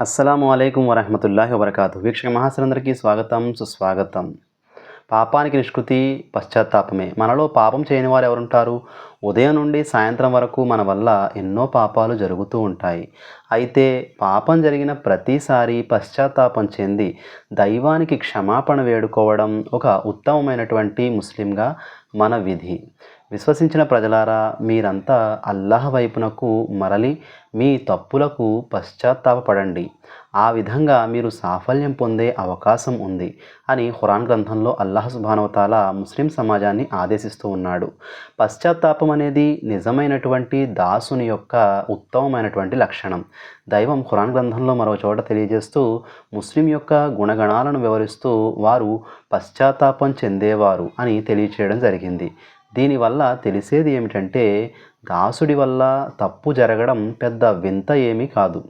అస్సలాము అలైకుం వరహమతుల్లా వబర్కాతు. వీక్షక మహాసనందరికీ స్వాగతం సుస్వాగతం. పాపానికి నిష్కృతి పశ్చాత్తాపమే. మనలో పాపం చేయని వారు ఎవరుంటారు? ఉదయం నుండి సాయంత్రం వరకు మన వల్ల ఎన్నో పాపాలు జరుగుతూ ఉంటాయి. అయితే పాపం జరిగిన ప్రతిసారి పశ్చాత్తాపం చెంది దైవానికి క్షమాపణ వేడుకోవడం ఒక ఉత్తమమైనటువంటి ముస్లింగా మన విధి. విశ్వసించిన ప్రజలారా మీరంతా అల్లాహ్ వైపునకు మరలి మీ తప్పులకు పశ్చాత్తాపపడండి. ఆ విధంగా మీరు సాఫల్యం పొందే అవకాశం ఉంది అని ఖురాన్ గ్రంథంలో అల్లాహ్ సుబానవతాల ముస్లిం సమాజాన్ని ఆదేశిస్తూ ఉన్నాడు. పశ్చాత్తాపం అనేది నిజమైనటువంటి దాసుని యొక్క ఉత్తమమైనటువంటి లక్షణం. దైవం ఖురాన్ గ్రంథంలో మరో చోట తెలియజేస్తూ ముస్లిం యొక్క గుణగణాలను వివరిస్తూ వారు పశ్చాత్తాపం చెందేవారు అని తెలియచేయడం జరిగింది. దీనివల్ల తెలిసేది ఏమిటంటే దాసుడి వల్ల తప్పు జరగడం పెద్ద వింత ఏమీ కాదు.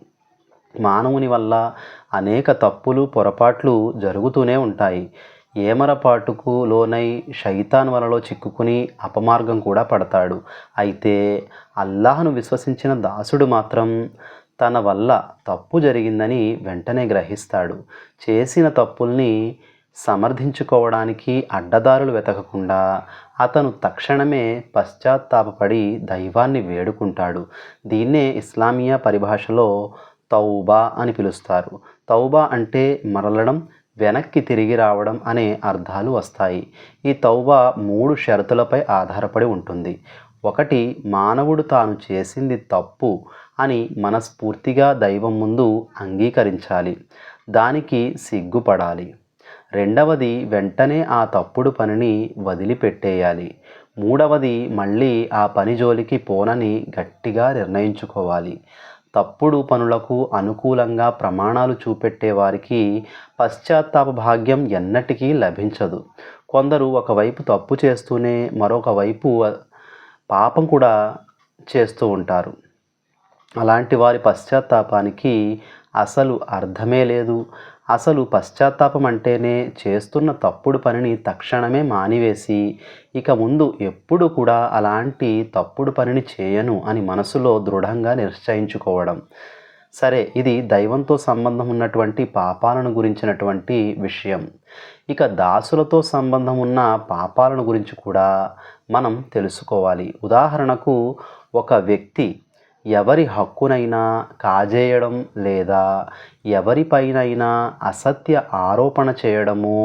మానవుని వల్ల అనేక తప్పులు పొరపాట్లు జరుగుతూనే ఉంటాయి. ఏమరపాటుకు లోనై శైతాన్ వలలో చిక్కుకుని అపమార్గం కూడా పడతాడు. అయితే అల్లాహను విశ్వసించిన దాసుడు మాత్రం తన వల్ల తప్పు జరిగిందని వెంటనే గ్రహిస్తాడు. చేసిన తప్పుల్ని సమర్థించుకోవడానికి అడ్డదారులు వెతకకుండా అతను తక్షణమే పశ్చాత్తాపపడి దైవాన్ని వేడుకుంటాడు. దీన్నే ఇస్లామియా పరిభాషలో తౌబా అని పిలుస్తారు. తౌబా అంటే మరలడం వెనక్కి తిరిగి రావడం అనే అర్థాలు వస్తాయి. ఈ తౌబా మూడు షరతులపై ఆధారపడి ఉంటుంది. ఒకటి మానవుడు తాను చేసింది తప్పు అని మనస్ఫూర్తిగా దైవం ముందు అంగీకరించాలి. దానికి సిగ్గుపడాలి. రెండవది వెంటనే ఆ తప్పుడు పనిని వదిలిపెట్టేయాలి. మూడవది మళ్ళీ ఆ పని జోలికి పోనని గట్టిగా నిర్ణయించుకోవాలి. తప్పుడు పనులకు అనుకూలంగా ప్రమాణాలు చూపెట్టే వారికి పశ్చాత్తాప భాగ్యం ఎన్నటికీ లభించదు. కొందరు ఒకవైపు తప్పు చేస్తూనే మరొక వైపు పాపం కూడా చేస్తూ ఉంటారు. అలాంటి వారి పశ్చాత్తాపానికి అసలు అర్థమే లేదు. అసలు పశ్చాత్తాపం అంటేనే చేస్తున్న తప్పుడు పనిని తక్షణమే మానివేసి ఇక ముందు ఎప్పుడు కూడా అలాంటి తప్పుడు పనిని చేయను అని మనసులో దృఢంగా నిశ్చయించుకోవడం. సరే ఇది దైవంతో సంబంధం ఉన్నటువంటి పాపాలను గురించినటువంటి విషయం. ఇక దాసులతో సంబంధం ఉన్న పాపాలను గురించి కూడా మనం తెలుసుకోవాలి. ఉదాహరణకు ఒక వ్యక్తి ఎవరి హక్కునైనా కాజేయడం లేదా ఎవరిపైనైనా అసత్య ఆరోపణ చేయడమో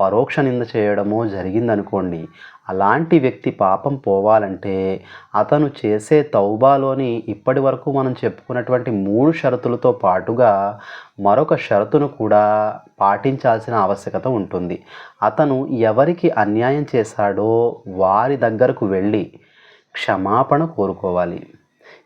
పరోక్ష నింద చేయడమో జరిగిందనుకోండి అలాంటి వ్యక్తి పాపం పోవాలంటే అతను చేసే తౌబాలోని ఇప్పటి వరకు మనం చెప్పుకున్నటువంటి మూడు షరతులతో పాటుగా మరొక షరతును కూడా పాటించాల్సిన ఆవశ్యకత ఉంటుంది. అతను ఎవరికి అన్యాయం చేశాడో వారి దగ్గరకు వెళ్ళి క్షమాపణ కోరుకోవాలి.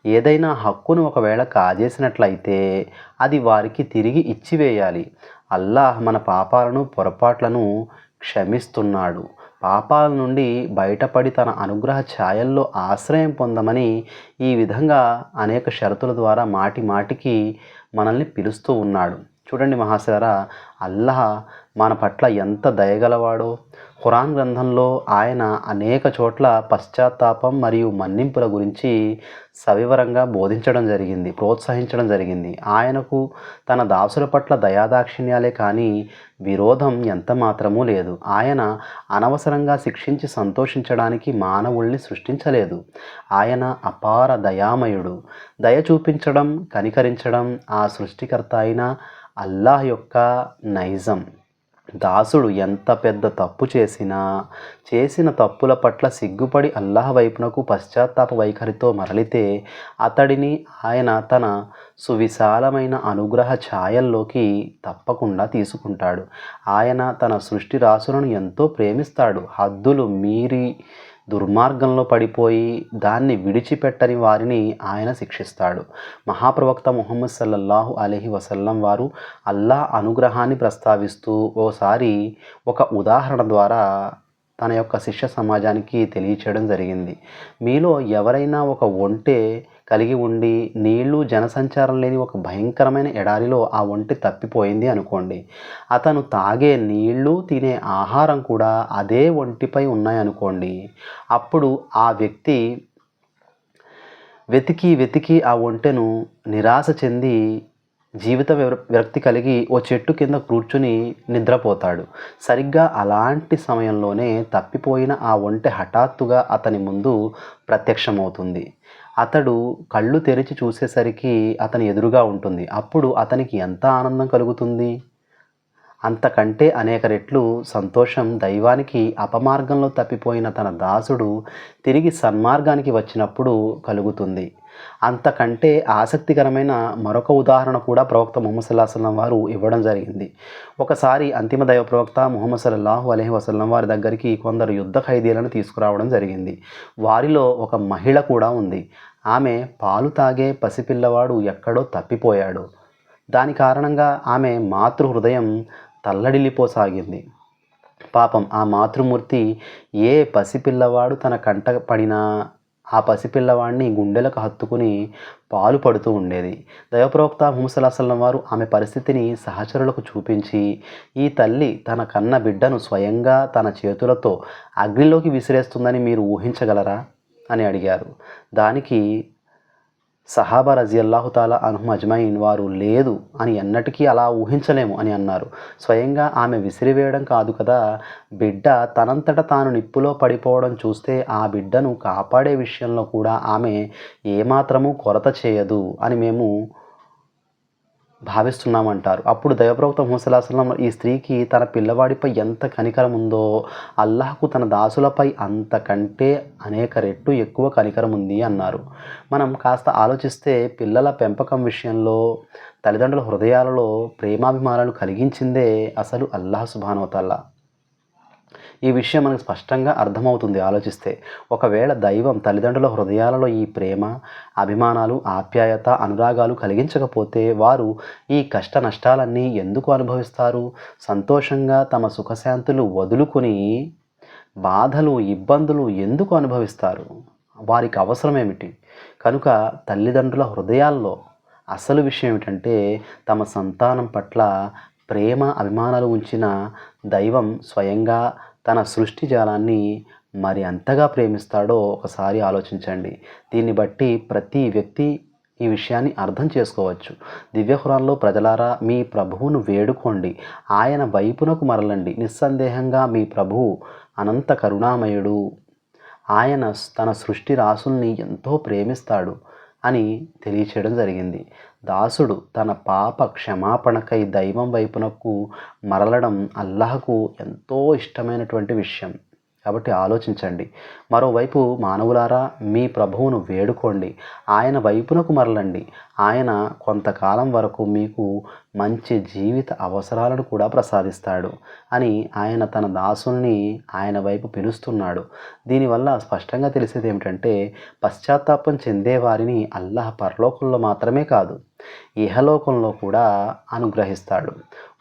ఏదైనా హక్కును ఒకవేళ కాజేసినట్లయితే అది వారికి తిరిగి ఇచ్చివేయాలి. అల్లాహ్ మన పాపాలను పొరపాట్లను క్షమిస్తున్నాడు. పాపాల నుండి బయటపడి తన అనుగ్రహ ఛాయల్లో ఆశ్రయం పొందమని ఈ విధంగా అనేక షరతుల ద్వారా మాటి మాటికి మనల్ని పిలుస్తూ ఉన్నాడు. చూడండి మహాశరా అల్లాహ్ మన పట్ల ఎంత దయగలవాడో. ఖురాన్ గ్రంథంలో ఆయన అనేక చోట్ల పశ్చాత్తాపం మరియు మన్నింపుల గురించి సవివరంగా బోధించడం జరిగింది ప్రోత్సహించడం జరిగింది. ఆయనకు తన దాసుల పట్ల దయాదాక్షిణ్యాలే కానీ విరోధం ఎంత మాత్రమూ లేదు. ఆయన అనవసరంగా శిక్షించి సంతోషించడానికి మానవుల్ని సృష్టించలేదు. ఆయన అపార దయామయుడు. దయ చూపించడం కనికరించడం ఆ సృష్టికర్త అయిన అల్లాహ్ యొక్క నైజం. దాసుడు ఎంత పెద్ద తప్పు చేసినా చేసిన తప్పుల పట్ల సిగ్గుపడి అల్లాహ్ వైపునకు పశ్చాత్తాప వైఖరితో మరలితే అతడిని ఆయన తన సువిశాలమైన అనుగ్రహ ఛాయల్లోకి తప్పకుండా తీసుకుంటాడు. ఆయన తన సృష్టి రాసులను ఎంతో ప్రేమిస్తాడు. హద్దులు మీరి దుర్మార్గంలో పడిపోయి దాన్ని విడిచిపెట్టని వారిని ఆయన శిక్షిస్తాడు. మహాప్రవక్త ముహమ్మద్ సల్లల్లాహు అలహి వసల్లం వారు అల్లా అనుగ్రహాన్ని ప్రస్తావిస్తూ ఓసారి ఒక ఉదాహరణ ద్వారా తన యొక్క శిష్య సమాజానికి తెలియచేయడం జరిగింది. మీలో ఎవరైనా ఒక ఒంటె కలిగి ఉండి నీళ్ళు జనసంచారం లేని ఒక భయంకరమైన ఎడారిలో ఆ ఒంటె తప్పిపోయింది అనుకోండి. అతను తాగే నీళ్ళు తినే ఆహారం కూడా అదే ఒంటిపై ఉన్నాయనుకోండి. అప్పుడు ఆ వ్యక్తి వెతికి వెతికి ఆ ఒంటెను నిరాశ చెంది జీవిత విరక్తి కలిగి ఓ చెట్టు కింద కూర్చుని నిద్రపోతాడు. సరిగ్గా అలాంటి సమయంలోనే తప్పిపోయిన ఆ ఒంటె హఠాత్తుగా అతని ముందు ప్రత్యక్షమవుతుంది. అతడు కళ్ళు తెరిచి చూసేసరికి అతని ఎదురుగా ఉంటుంది. అప్పుడు అతనికి ఎంత ఆనందం కలుగుతుంది? అంతకంటే అనేక రెట్లు సంతోషం దైవానికి అపమార్గంలో తప్పిపోయిన తన దాసుడు తిరిగి సన్మార్గానికి వచ్చినప్పుడు కలుగుతుంది. అంతకంటే ఆసక్తికరమైన మరొక ఉదాహరణ కూడా ప్రవక్త ముహమ్మద్ సల్లాహ సల్లం వారు ఇవ్వడం జరిగింది. ఒకసారి అంతిమ దైవ ప్రవక్త ముహమ్మద్ సల్లాహు అలహి వసల్లం వారి దగ్గరికి కొందరు యుద్ధ ఖైదీలను తీసుకురావడం జరిగింది. వారిలో ఒక మహిళ కూడా ఉంది. ఆమె పాలు తాగే పసిపిల్లవాడు ఎక్కడో తప్పిపోయాడు. దాని కారణంగా ఆమె మాతృ హృదయం తల్లడిల్లిపోసాగింది. పాపం ఆ మాతృమూర్తి ఏ పసిపిల్లవాడు తన కంట పడినా ఆ పసిపిల్లవాడిని గుండెలకు హత్తుకుని పాలు పడుతూ ఉండేది. దైవప్రవక్త ముహమ్మసల్లాహం వారు ఆమె పరిస్థితిని సహచరులకు చూపించి ఈ తల్లి తన కన్న బిడ్డను స్వయంగా తన చేతులతో అగ్నిలోకి విసిరేస్తుందని మీరు ఊహించగలరా? అని అడిగారు. దానికి సహాబా రజియల్లాహు తాలా అనుహం వారు లేదు అని ఎన్నటికీ అలా ఊహించలేము అని అన్నారు. స్వయంగా ఆమె విసిరివేయడం కాదు కదా బిడ్డ తనంతట తాను నిప్పులో పడిపోవడం చూస్తే ఆ బిడ్డను కాపాడే విషయంలో కూడా ఆమె ఏమాత్రము కొరత చేయదు అని మేము భావిస్తున్నామంటారు. అప్పుడు దైవప్రవక్త ముసలాసలం ఈ స్త్రీకి తన పిల్లవాడిపై ఎంత కనికరం ఉందో అల్లాహకు తన దాసులపై అంతకంటే అనేక రెట్లు ఎక్కువ కనికరం ఉంది అన్నారు. మనం కాస్త ఆలోచిస్తే పిల్లల పెంపకం విషయంలో తల్లిదండ్రుల హృదయాలలో ప్రేమాభిమానాలు కలిగించిందే అసలు అల్లాహ్ సుభానవతల్లా ఈ విషయం మనకు స్పష్టంగా అర్థమవుతుంది. ఆలోచిస్తే ఒకవేళ దైవం తల్లిదండ్రుల హృదయాలలో ఈ ప్రేమ అభిమానాలు ఆప్యాయత అనురాగాలు కలిగించకపోతే వారు ఈ కష్ట నష్టాలన్నీ ఎందుకు అనుభవిస్తారు? సంతోషంగా తమ సుఖశాంతులు వదులుకొని బాధలు ఇబ్బందులు ఎందుకు అనుభవిస్తారు? వారికి అవసరమేమిటి? కనుక తల్లిదండ్రుల హృదయాల్లో అసలు విషయం ఏమిటంటే తమ సంతానం పట్ల ప్రేమ అభిమానాలు ఉంచిన దైవం స్వయంగా తన సృష్టి జాలాన్ని మరి అంతగా ప్రేమిస్తాడో ఒకసారి ఆలోచించండి. దీన్ని బట్టి ప్రతి వ్యక్తి ఈ విషయాన్ని అర్థం చేసుకోవచ్చు. దివ్యహురాల్లో ప్రజలారా మీ ప్రభువును వేడుకోండి. ఆయన వైపునకు మరలండి. నిస్సందేహంగా మీ ప్రభువు అనంత కరుణామయుడు. ఆయన తన సృష్టి రాసుల్ని ఎంతో ప్రేమిస్తాడు అని తెలియచేయడం జరిగింది. దాసుడు తన పాప క్షమాపణకై దైవం వైపునకు మరలడం అల్లాహకు ఎంతో ఇష్టమైనటువంటి విషయం. కాబట్టి ఆలోచించండి. మరోవైపు మానవులారా మీ ప్రభువును వేడుకోండి. ఆయన వైపునకు మరలండి. ఆయన కొంతకాలం వరకు మీకు మంచి జీవిత అవసరాలను కూడా ప్రసాదిస్తాడు అని ఆయన తన దాసుల్ని ఆయన వైపు పిలుస్తున్నాడు. దీనివల్ల స్పష్టంగా తెలిసేది ఏమిటంటే పశ్చాత్తాపం చెందే వారిని అల్లాహ్ పరలోకంలో మాత్రమే కాదు ఇహలోకంలో కూడా అనుగ్రహిస్తాడు.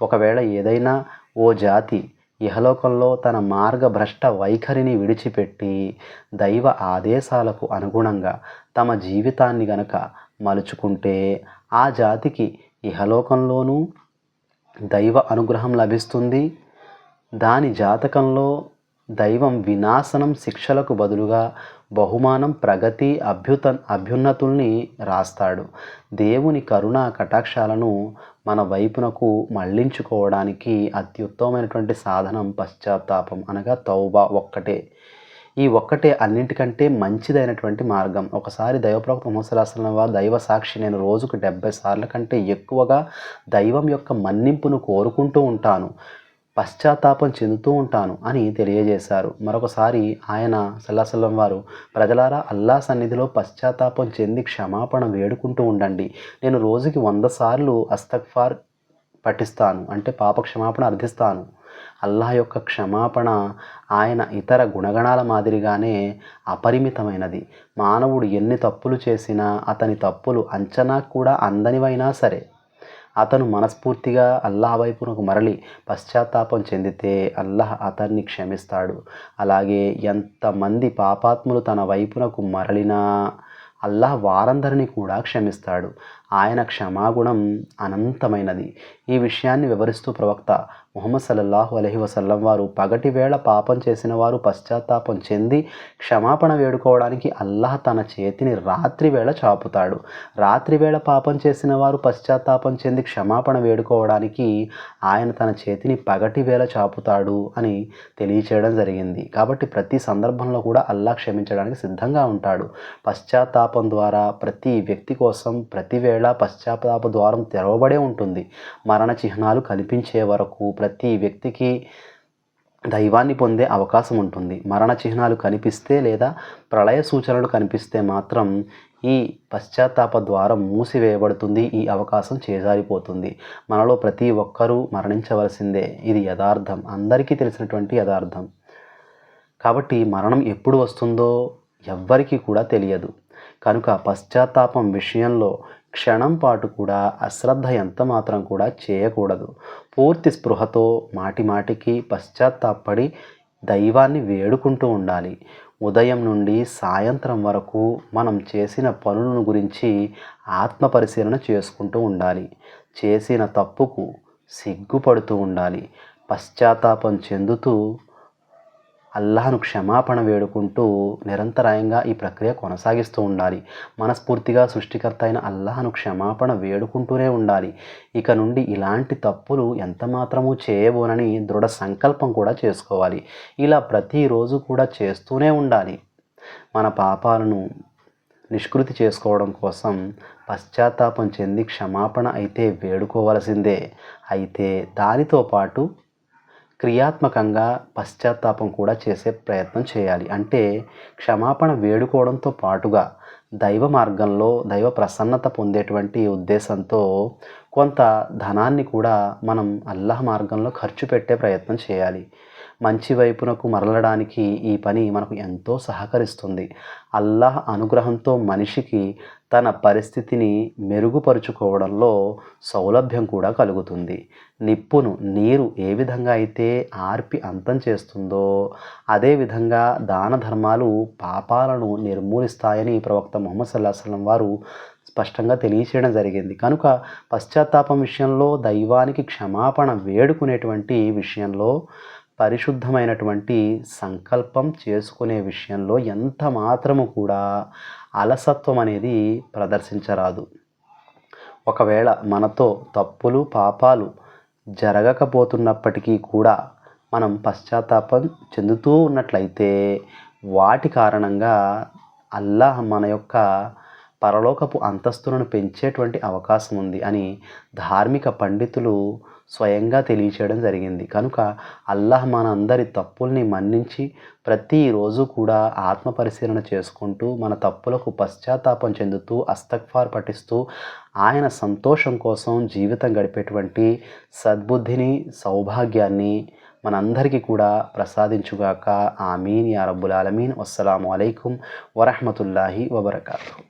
ఒకవేళ ఏదైనా ఓ జాతి ఇహలోకంలో తన మార్గభ్రష్ట వైఖరిని విడిచిపెట్టి దైవ ఆదేశాలకు అనుగుణంగా తమ జీవితాన్ని గనక మలుచుకుంటే ఆ జాతికి ఇహలోకంలోనూ దైవ అనుగ్రహం లభిస్తుంది. దాని జాతకంలో దైవం వినాశనం శిక్షలకు బదులుగా బహుమానం ప్రగతి అభ్యుత అభ్యున్నతుల్ని రాస్తాడు. దేవుని కరుణ కటాక్షాలను మన వైపునకు మళ్ళించుకోవడానికి అత్యుత్తమైనటువంటి సాధనం పశ్చాత్తాపం అనగా తౌబా ఒక్కటే. ఈ ఒక్కటే అన్నింటికంటే మంచిదైనటువంటి మార్గం. ఒకసారి దైవప్రవక్త ముసలాసనం వారు దైవ సాక్షి నేను రోజుకు డెబ్బై సార్ల కంటే ఎక్కువగా దైవం యొక్క మన్నింపును కోరుకుంటూ ఉంటాను. పశ్చాత్తాపం చెందుతూ ఉంటాను అని తెలియజేశారు. మరొకసారి ఆయన సల్లాసల్లం వారు ప్రజలారా అల్లా సన్నిధిలో పశ్చాత్తాపం చెంది క్షమాపణ వేడుకుంటూ ఉండండి. నేను రోజుకి వంద సార్లు అస్తక్ఫార్ పఠిస్తాను అంటే పాప క్షమాపణ అర్థిస్తాను. అల్లాహ్ యొక్క క్షమాపణ ఆయన ఇతర గుణగణాల మాదిరిగానే అపరిమితమైనది. మానవుడు ఎన్ని తప్పులు చేసినా అతని తప్పులు అంచనా కూడా అందనివైనా సరే. అతను మనస్ఫూర్తిగా అల్లాహ్ వైపునకు మరలి పశ్చాత్తాపం చెందితే అల్లాహ్ అతన్ని క్షమిస్తాడు. అలాగే ఎంతమంది పాపాత్ములు తన వైపునకు మరలినా అల్లాహ్ వారందరినీ కూడా క్షమిస్తాడు. ఆయన క్షమాగుణం అనంతమైనది. ఈ విషయాన్ని వివరిస్తూ ప్రవక్త ముహమ్మద్ సల్లల్లాహు అలహి వసల్లం వారు పగటి వేళ పాపం చేసిన వారు పశ్చాత్తాపం చెంది క్షమాపణ వేడుకోవడానికి అల్లాహ్ తన చేతిని రాత్రి వేళ చాపుతాడు. రాత్రి వేళ పాపం చేసిన వారు పశ్చాత్తాపం చెంది క్షమాపణ వేడుకోవడానికి ఆయన తన చేతిని పగటి వేళ చాపుతాడు అని తెలియచేయడం జరిగింది. కాబట్టి ప్రతి సందర్భంలో కూడా అల్లాహ్ క్షమించడానికి సిద్ధంగా ఉంటాడు. పశ్చాత్తాపం ద్వారా ప్రతి వ్యక్తి కోసం ప్రతి వేళ పశ్చాత్తాప ద్వారం తెరవబడే ఉంటుంది. మరణ చిహ్నాలు కనిపించే వరకు ప్రతి వ్యక్తికి దైవాన్ని పొందే అవకాశం ఉంటుంది. మరణ చిహ్నాలు కనిపిస్తే లేదా ప్రళయ సూచనలు కనిపిస్తే మాత్రం ఈ పశ్చాత్తాప ద్వారం మూసివేయబడుతుంది. ఈ అవకాశం చేజారిపోతుంది. మనలో ప్రతి ఒక్కరూ మరణించవలసిందే. ఇది యథార్థం. అందరికీ తెలిసినటువంటి యథార్థం. కాబట్టి మరణం ఎప్పుడు వస్తుందో ఎవ్వరికీ కూడా తెలియదు. కనుక పశ్చాత్తాపం విషయంలో క్షణం పాటు కూడా అశ్రద్ధ ఎంత మాత్రం కూడా చేయకూడదు. పూర్తి స్పృహతో మాటిమాటికి పశ్చాత్తాపడి దైవాన్ని వేడుకుంటూ ఉండాలి. ఉదయం నుండి సాయంత్రం వరకు మనం చేసిన పనులను గురించి ఆత్మ పరిశీలన చేసుకుంటూ ఉండాలి. చేసిన తప్పుకు సిగ్గుపడుతూ ఉండాలి. పశ్చాత్తాపం చెందుతూ అల్లాహను క్షమాపణ వేడుకుంటూ నిరంతరాయంగా ఈ ప్రక్రియ కొనసాగిస్తూ ఉండాలి. మనస్ఫూర్తిగా సృష్టికర్త అయిన అల్లాహను క్షమాపణ వేడుకుంటూనే ఉండాలి. ఇక నుండి ఇలాంటి తప్పులు ఎంత మాత్రము చేయబోనని దృఢ సంకల్పం కూడా చేసుకోవాలి. ఇలా ప్రతిరోజు కూడా చేస్తూనే ఉండాలి. మన పాపాలను నిష్కృతి చేసుకోవడం కోసం పశ్చాత్తాపం చెంది క్షమాపణ అయితే వేడుకోవలసిందే. అయితే దానితో పాటు క్రియాత్మకంగా పశ్చాత్తాపం కూడా చేసే ప్రయత్నం చేయాలి. అంటే క్షమాపణ వేడుకోవడంతో పాటుగా దైవ మార్గంలో దైవ ప్రసన్నత పొందేటువంటి ఉద్దేశంతో కొంత ధనాన్ని కూడా మనం అల్లహ మార్గంలో ఖర్చు పెట్టే ప్రయత్నం చేయాలి. మంచి వైపునకు మరలడానికి ఈ పని మనకు ఎంతో సహకరిస్తుంది. అల్లాహ్ అనుగ్రహంతో మనిషికి తన పరిస్థితిని మెరుగుపరుచుకోవడంలో సౌలభ్యం కూడా కలుగుతుంది. నిప్పును నీరు ఏ విధంగా అయితే ఆర్పి అంతం చేస్తుందో అదేవిధంగా దాన ధర్మాలు పాపాలను నిర్మూలిస్తాయని ప్రవక్త ముహమ్మద్ సల్లాహం వారు స్పష్టంగా తెలియచేయడం జరిగింది. కనుక పశ్చాత్తాపం విషయంలో దైవానికి క్షమాపణ వేడుకునేటువంటి విషయంలో పరిశుద్ధమైనటువంటి సంకల్పం చేసుకునే విషయంలో ఎంత మాత్రము కూడా అలసత్వం అనేది ప్రదర్శించరాదు. ఒకవేళ మనతో తప్పులు పాపాలు జరగకపోతున్నప్పటికీ కూడా మనం పశ్చాత్తాపం చెందుతూ ఉన్నట్లయితే వాటి కారణంగా అల్లాహ్ మన యొక్క పరలోకపు అంతస్తులను పెంచేటువంటి అవకాశం ఉంది అని ధార్మిక పండితులు స్వయంగా తెలియచేయడం జరిగింది. కనుక అల్లాహ్ మన అందరి తప్పుల్ని మన్నించి ప్రతిరోజు కూడా ఆత్మ పరిశీలన చేసుకుంటూ మన తప్పులకు పశ్చాత్తాపం చెందుతూ అస్తక్ఫార్ పఠిస్తూ ఆయన సంతోషం కోసం జీవితం గడిపేటువంటి సద్బుద్ధిని సౌభాగ్యాన్ని మనందరికీ కూడా ప్రసాదించుగాక. ఆమీన్. యా రబ్బుల్ ఆలమీన్. అస్సలం అయికం వరహమతుల్లాహి వబర్కాతు.